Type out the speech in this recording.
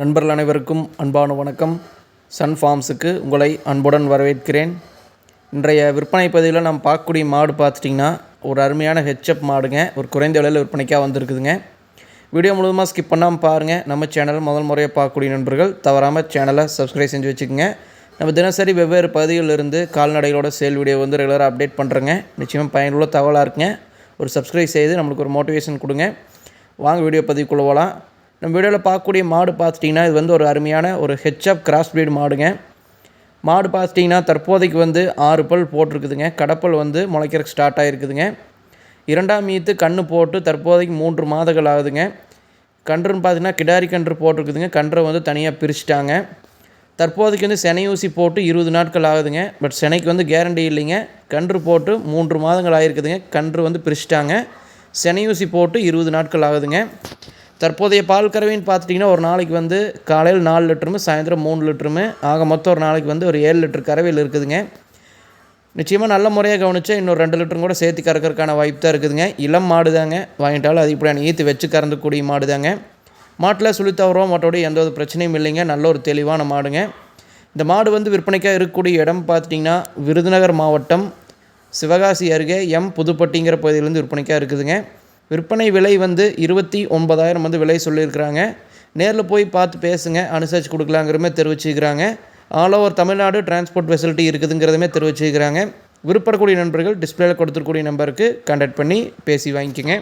நண்பர்கள் அனைவருக்கும் அன்பான வணக்கம். சன் ஃபார்ம்ஸுக்கு உங்களை அன்புடன் வரவேற்கிறேன். இன்றைய விற்பனை பதிவில் நாம் பார்க்கக்கூடிய மாடு பார்த்துட்டிங்கன்னா ஒரு அருமையான ஹெச்எப் மாடுங்க. ஒரு குறைந்த விலையில் விற்பனைக்காக வந்திருக்குதுங்க. வீடியோ முழுவதுமாக ஸ்கிப் பண்ணாமல் பாருங்கள் நம்ம சேனல் முதல் முறையாக பார்க்கக்கூடிய நண்பர்கள் தவறாமல் சேனலை சப்ஸ்கிரைப் செஞ்சு வச்சுக்கோங்க. நம்ம தினசரி வெவ்வேறு பகுதிகளிலிருந்து கால்நடைகளோட சேல் வீடியோ வந்து ரெகுலராக அப்டேட் பண்ணுறேங்க நிச்சயமாக பயனுள்ள தகவலாக இருக்குங்க. ஒரு சப்ஸ்கிரைப் செய்து நம்மளுக்கு ஒரு மோட்டிவேஷன் கொடுங்க. வாங்க வீடியோ பதிவுக்குள்ளே போகலாம் நம்ம வீடியோவில் பார்க்கக்கூடிய மாடு பார்த்துட்டிங்கன்னா இது வந்து ஒரு அருமையான ஒரு ஹெச்அப் கிராஸ் breed மாடுங்க. மாடு பார்த்துட்டிங்கன்னா தற்போதைக்கு வந்து ஆறு பல் போட்டிருக்குதுங்க. கடப்பல் வந்து முளைக்கிறக்கு ஸ்டார்ட் ஆகிருக்குதுங்க இரண்டாம் மீத்து கன்று போட்டு தற்போதைக்கு மூன்று மாதங்கள் ஆகுதுங்க. கன்றுன்னு பார்த்தீங்கன்னா கிடாரி கன்று போட்டிருக்குதுங்க. கன்றை வந்து தனியாக பிரிச்சுட்டாங்க. தற்போதைக்கு வந்து செனை ஊசி போட்டு இருபது நாட்கள் ஆகுதுங்க. பட் செனைக்கு வந்து கேரண்டி இல்லைங்க. கன்று போட்டு மூன்று மாதங்கள் ஆகிருக்குதுங்க கன்று வந்து பிரிச்சுட்டாங்க. செனை ஊசி போட்டு இருபது நாட்கள் ஆகுதுங்க. தற்போதைய பால் கறவைன்னு பார்த்துட்டிங்கன்னா ஒரு நாளைக்கு வந்து காலையில் நாலு லிட்டருமே சாயந்தரம் மூணு லிட்டருமே. ஆக மொத்தம் ஒரு நாளைக்கு வந்து ஒரு ஏழு லிட்டர் கறவையில் இருக்குதுங்க. நிச்சயமாக நல்ல முறையாக கவனிச்சா இன்னொரு ரெண்டு லிட்டரும் கூட சேர்த்து கறக்கறதுக்கான வாய்ப்பு தான் இருக்குதுங்க. இளம் மாடு தாங்க வாங்கிட்டாலும் அது இப்படியான ஈத்து வச்சு கறந்துக்கூடிய மாடு தாங்க மாட்டில் சுழித்தவரோ தவறோம் எந்த ஒரு பிரச்சனையும் இல்லைங்க. நல்ல ஒரு தெளிவான மாடுங்க. இந்த மாடு வந்து விற்பனைக்காக இருக்கக்கூடிய இடம் பார்த்துட்டிங்கன்னா விருதுநகர் மாவட்டம் சிவகாசி அருகே எம் புதுப்பட்டிங்கிற பகுதியிலேருந்து விற்பனைக்காக இருக்குதுங்க. விற்பனை விலை வந்து இருபத்தி ஒன்பதாயிரம் வந்து விலை சொல்லியிருக்கிறாங்க. நேரில் போய் பார்த்து பேசுங்க அனுசரித்து கொடுக்கலாங்கிறமே தெரிவிச்சுக்கிறாங்க. All over Tamil Nadu transport facility இருக்குதுங்கிறதுமே தெரிவிச்சுக்கிறாங்க. விருப்பக்கூடிய நண்பர்கள் டிஸ்பிளேல கொடுத்துருக்கூடிய நம்பருக்கு கான்டாக்ட் பண்ணி பேசி வாங்கிக்கோங்க.